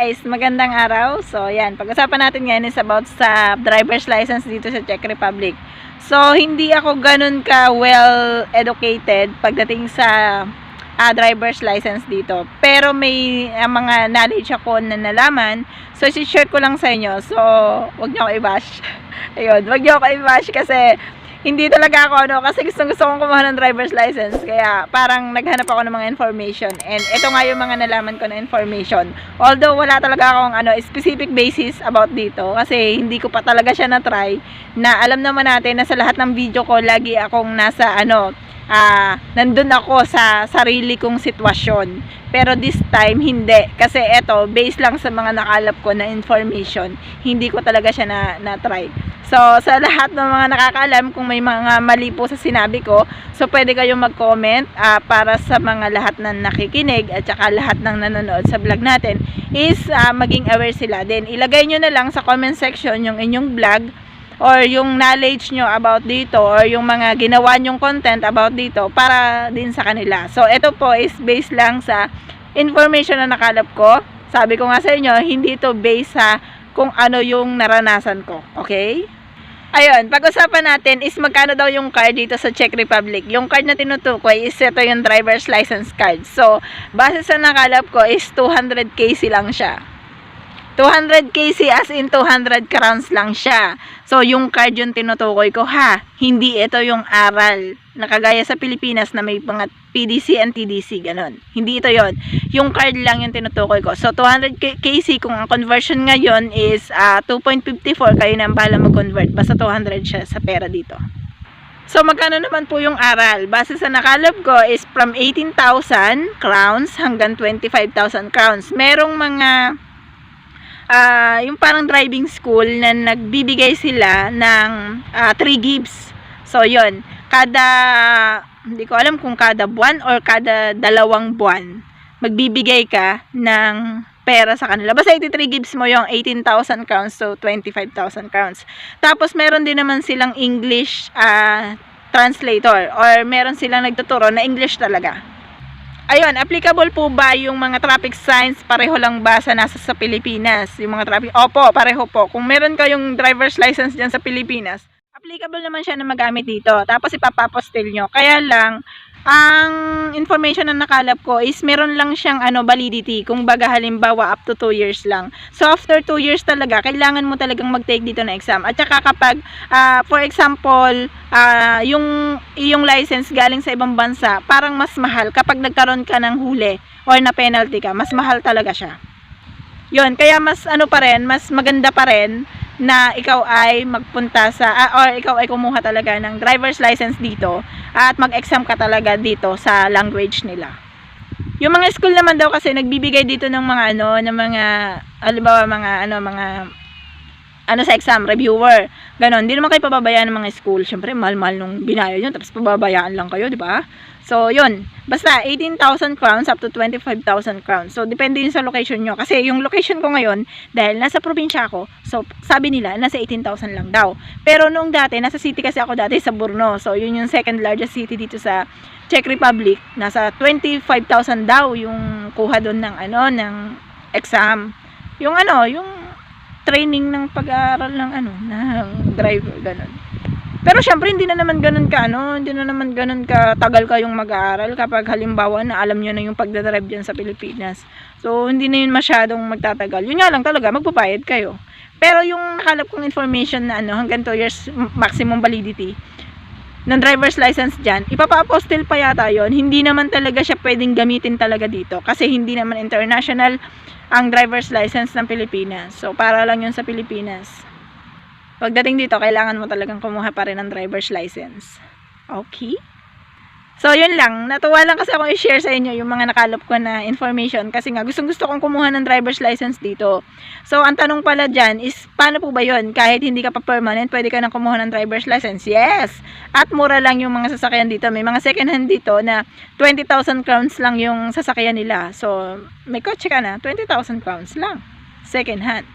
Guys, magandang araw. So, yan. Pag-usapan natin ngayon is about sa driver's license dito sa Czech Republic. So, hindi ako ganun ka well educated pagdating sa ah, driver's license dito. Pero may ah, mga knowledge ako na nalaman. So, share ko lang sa inyo. So, wag niyo ako i-bash. Ayun, wag niyo ako i-bash kasi hindi talaga ako ano, kasi gustong gusto kong kumuha ng driver's license. Kaya parang naghanap ako ng mga information. And ito nga yung mga nalaman ko na information. Although wala talaga akong ano, specific basis about dito. Kasi hindi ko pa talaga siya na-try. Na alam naman natin na sa lahat ng video ko, lagi akong nasa ano, ah, nandun ako sa sarili kong sitwasyon. Pero this time, hindi. Kasi eto, based lang sa mga nakalap ko na information, hindi ko talaga siya na, na-try. So, sa lahat ng mga nakakaalam, kung may mga mali po sa sinabi ko, so pwede kayong mag-comment ah, para sa mga lahat na nakikinig at saka lahat ng nanonood sa vlog natin is ah, maging aware sila. Then, ilagay nyo na lang sa comment section yung inyong vlog or yung knowledge nyo about dito or yung mga ginawa nyong content about dito para din sa kanila. So, ito po is based lang sa information na nakalap ko. Sabi ko nga sa inyo, hindi ito based sa kung ano yung naranasan ko. Okay? Ayun, pag-usapan natin is magkano daw yung card dito sa Czech Republic. Yung card na tinutukoy is ito yung driver's license card. So, base sa nakalap ko is 200 KC lang siya. 200 KC as in 200 crowns lang siya. So, yung card yung tinutukoy ko ha. Hindi ito yung aral. Nakagaya sa Pilipinas na may mga PDC and TDC, ganun. Hindi ito yon Yung card lang yung tinutukoy ko. So, 200 K- KC, kung ang conversion ngayon is ah, 2.54, kayo na ang bahala mag-convert. Basta 200 siya sa pera dito. So, magkano naman po yung aral? Base sa nakalap ko is from 18,000 crowns hanggang 25,000 crowns. Merong mga ah yung parang driving school na nagbibigay sila ng 3 gives. So, yon Kada, hindi ko alam kung kada buwan or kada dalawang buwan, magbibigay ka ng pera sa kanila. Basta 83 gives mo yung 18,000 crowns to 25,000 crowns. Tapos, meron din naman silang English ah, translator or meron silang nagtuturo na English talaga. Ayun, applicable po ba yung mga traffic signs pareho lang ba sa nasa sa Pilipinas? Yung mga traffic, opo, pareho po. Kung meron kayong driver's license dyan sa Pilipinas, applicable naman siya na magamit dito. Tapos ipapapostil nyo. Kaya lang, ang information na nakalap ko is meron lang siyang ano validity. Kung baga halimbawa up to 2 years lang. So after 2 years talaga, kailangan mo talagang mag-take dito na exam. At saka kapag, ah, for example, ah, yung yung license galing sa ibang bansa, parang mas mahal kapag nagkaroon ka ng huli or na penalty ka, mas mahal talaga siya. Yun, kaya mas ano pa rin, mas maganda pa rin na ikaw ay magpunta sa, ah, or ikaw ay kumuha talaga ng driver's license dito at mag-exam ka talaga dito sa language nila. Yung mga school naman daw kasi nagbibigay dito ng mga ano, ng mga, halimbawa mga ano, mga ano sa exam, reviewer. Ganon. Hindi naman kayo pababayaan ng mga school. Siyempre, mahal-mahal nung binayo nyo. Tapos pababayaan lang kayo, di ba? So, yun. Basta, 18,000 crowns up to 25,000 crowns. So, depende yun sa location nyo. Kasi yung location ko ngayon, dahil nasa probinsya ako, so, sabi nila, nasa 18,000 lang daw. Pero noong dati, nasa city kasi ako dati sa Brno. So, yun yung second largest city dito sa Czech Republic. Nasa 25,000 daw yung kuha doon ng ano, ng exam. Yung ano, yung training ng pag-aaral ng ano, ng driver, ganun. Pero syempre hindi na naman ganun ka ano, hindi na naman ganun ka tagal kayong mag-aaral kapag halimbawa na alam niyo na yung pagdadrive diyan sa Pilipinas. So hindi na yun masyadong magtatagal. Yun nga lang talaga magpapayad kayo. Pero yung nakalap kong information na ano, hanggang 2 years maximum validity ng driver's license dyan, ipapa-apostle pa yata yon Hindi naman talaga siya pwedeng gamitin talaga dito. Kasi hindi naman international ang driver's license ng Pilipinas. So, para lang yun sa Pilipinas. Pagdating dito, kailangan mo talagang kumuha pa rin ng driver's license. Okay? So, yun lang. Natuwa lang kasi ako i-share sa inyo yung mga nakalap ko na information kasi nga gustong gusto kong kumuha ng driver's license dito. So, ang tanong pala dyan is, paano po ba yun? Kahit hindi ka pa permanent, pwede ka nang kumuha ng driver's license? Yes! At mura lang yung mga sasakyan dito. May mga second hand dito na 20,000 crowns lang yung sasakyan nila. So, may kotse ka na, 20,000 crowns lang. Second hand.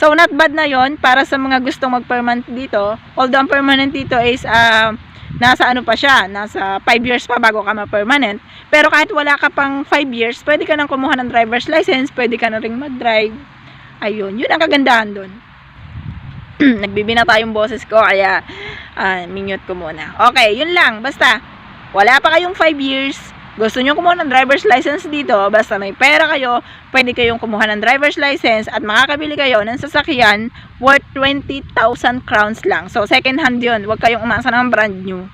So, not bad na yon para sa mga gustong mag-permanent dito. Although, ang permanent dito is, ah, nasa ano pa siya, nasa 5 years pa bago ka ma-permanent. Pero kahit wala ka pang 5 years, pwede ka nang kumuha ng driver's license, pwede ka na ring mag-drive. Ayun, yun ang kagandahan doon. Nagbibina tayong boses ko, kaya ah, minute ko muna. Okay, yun lang. Basta, wala pa kayong 5 years, gusto nyo kumuha ng driver's license dito, basta may pera kayo, pwede kayong kumuha ng driver's license at makakabili kayo ng sasakyan worth 20,000 crowns lang. So, second hand yun. Huwag kayong umasa ng brand new.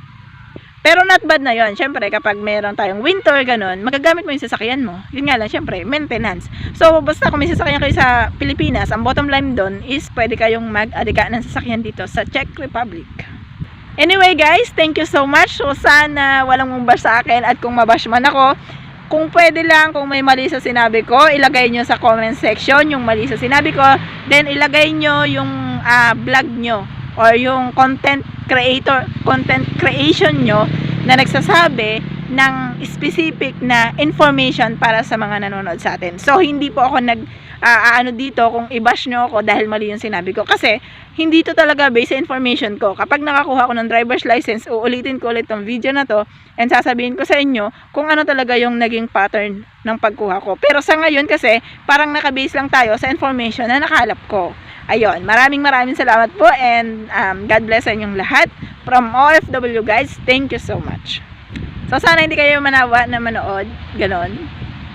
Pero not bad na yon Siyempre, kapag meron tayong winter, ganun, magagamit mo yung sasakyan mo. Yun nga lang, siyempre, maintenance. So, basta kung may sasakyan kayo sa Pilipinas, ang bottom line doon is pwede kayong mag-adika ng sasakyan dito sa Czech Republic. Anyway guys, thank you so much. So sana walang mumbash sa akin at kung mabash man ako, kung pwede lang, kung may mali sa sinabi ko, ilagay nyo sa comment section yung mali sa sinabi ko. Then ilagay nyo yung ah, vlog nyo or yung content creator, content creation nyo na nagsasabi ng specific na information para sa mga nanonood sa atin. So, hindi po ako nag ah, ano dito kung i-bash nyo ako dahil mali yung sinabi ko. Kasi, hindi to talaga based sa information ko. Kapag nakakuha ko ng driver's license, uulitin ko ulit tong video na to and sasabihin ko sa inyo kung ano talaga yung naging pattern ng pagkuha ko. Pero sa ngayon kasi, parang nakabase lang tayo sa information na nakalap ko. Ayun, maraming maraming salamat po and um, God bless sa inyong lahat. From OFW guys, thank you so much. So sana hindi kayo manawa na manood, ganon.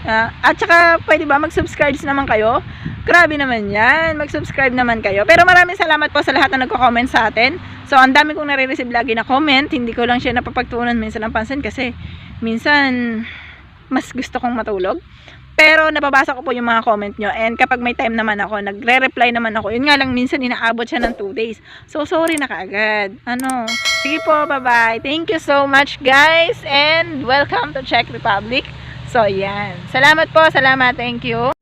Ah, at saka, pwede ba mag-subscribe naman kayo? Grabe naman yan. Mag-subscribe naman kayo. Pero maraming salamat po sa lahat na nagko-comment sa atin. So, ang dami kong nare-receive lagi na comment. Hindi ko lang siya napapagtuunan minsan ng pansin kasi minsan mas gusto kong matulog. Pero nababasa ko po yung mga comment nyo. And kapag may time naman ako, nagre-reply naman ako. Yun nga lang, minsan inaabot siya ng 2 days. So, sorry na kaagad. Ano? Sige po, bye-bye. Thank you so much, guys. And welcome to Czech Republic. So, yan. Salamat po. Salamat. Thank you.